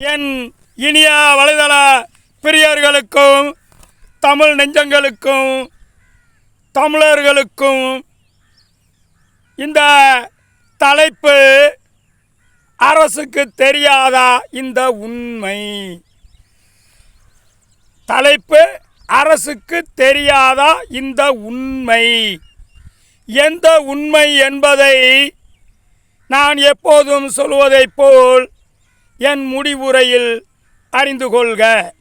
என் இனிய வலைதள பிரியர்களுக்கும் தமிழ் நெஞ்சங்களுக்கும் தமிழர்களுக்கும் இந்த தலைப்பு அரசுக்கு தெரியாதா இந்த உண்மை? தலைப்பு அரசுக்கு தெரியாதா இந்த உண்மை? எந்த உண்மை என்பதை நான் எப்போதும் சொல்வதைப் போல் என் முடிவுரையில் அறிந்து கொள்க.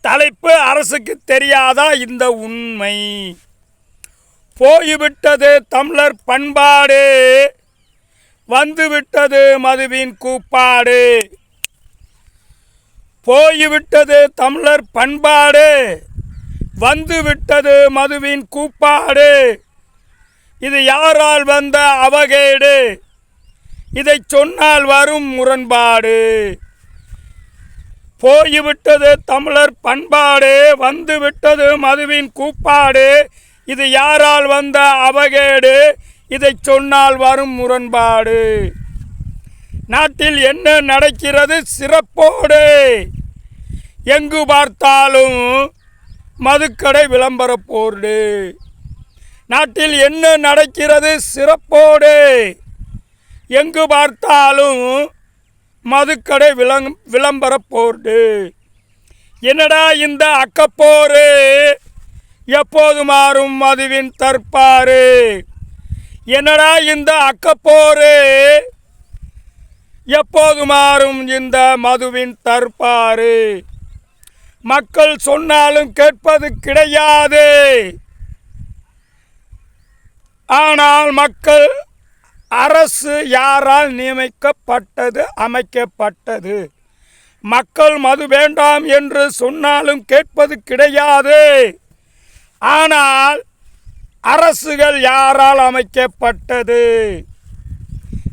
தலைப்பு அரசுக்கு தெரியாதா இந்த உண்மை? போய்விட்டது தமிழர் பண்பாடு வந்துவிட்டது மதுவின் கூப்பாடு. போய்விட்டது தமிழர் பண்பாடு வந்துவிட்டது மதுவின் கூப்பாடு. இது யாரால் வந்த அவகேடு? இதை சொன்னால் வரும் முரண்பாடு. போய்விட்டது தமிழர் பண்பாடு வந்துவிட்டது மதுவின் கூப்பாடு. இது யாரால் வந்த அவகேடு? இதை சொன்னால் வரும் முரண்பாடு. நாட்டில் என்ன நடக்கிறது சிறப்போடு. எங்கு பார்த்தாலும் மதுக்கடை விளம்பர போர்டு. நாட்டில் என்ன நடக்கிறது சிறப்போடு. எங்கு பார்த்தாலும் மதுக்கடை விளங் விளம்பர போர்டு. என்னடா இந்த அக்கப்போரு? எப்போது மாறும் மதுவின் தற்பாரு என்னடா இந்த அக்கப்போரு? எப்போது மாறும் இந்த மதுவின் தற்பாரு மக்கள் சொன்னாலும் கேட்பது கிடையாது. ஆனால் மக்கள் அரசு யாரால் நியமிக்கப்பட்டது அமைக்கப்பட்டது? மக்கள் மது வேண்டாம் என்று சொன்னாலும் கேட்பது கிடையாது. ஆனால் அரசுகள் யாரால் அமைக்கப்பட்டது?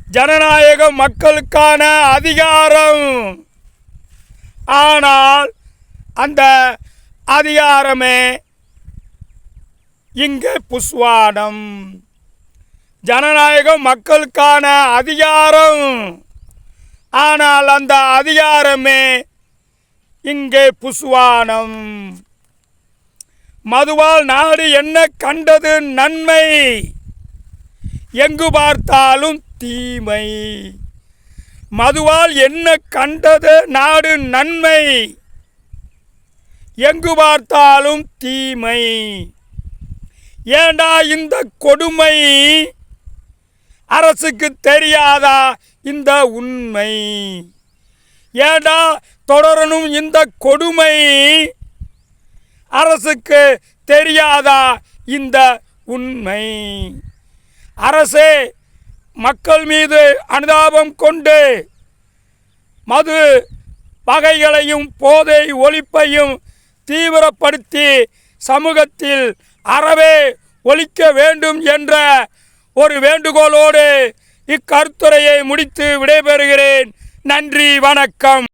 ஜனநாயகம் மக்களுக்கான அதிகாரம். ஆனால் அந்த அதிகாரமே இங்கே புஸ்வானம். ஜனநாயகம் மக்களுக்கான அதிகாரம். ஆனால் அந்த அதிகாரமே இங்கே புசுவானம். மதுவால் நாடு என்ன கண்டது நன்மை? எங்கு பார்த்தாலும் தீமை. மதுவால் என்ன கண்டது நாடு நன்மை? எங்கு பார்த்தாலும் தீமை. ஏண்டா இந்த கொடுமை? அரசுக்கு தெரியாதா இந்த உண்மை? ஏடா தொடரணும் இந்த கொடுமை? அரசுக்கு தெரியாதா இந்த உண்மை? அரசே மக்கள் மீது அனுதாபம் கொண்டு மது வகைகளையும் போதை ஒழிப்பையும் தீவிரப்படுத்தி சமூகத்தில் அறவே ஒழிக்க வேண்டும் என்ற ஒரு வேண்டுகோளோடு இக்கருத்துரையை முடித்து விடைபெறுகிறேன். நன்றி வணக்கம்.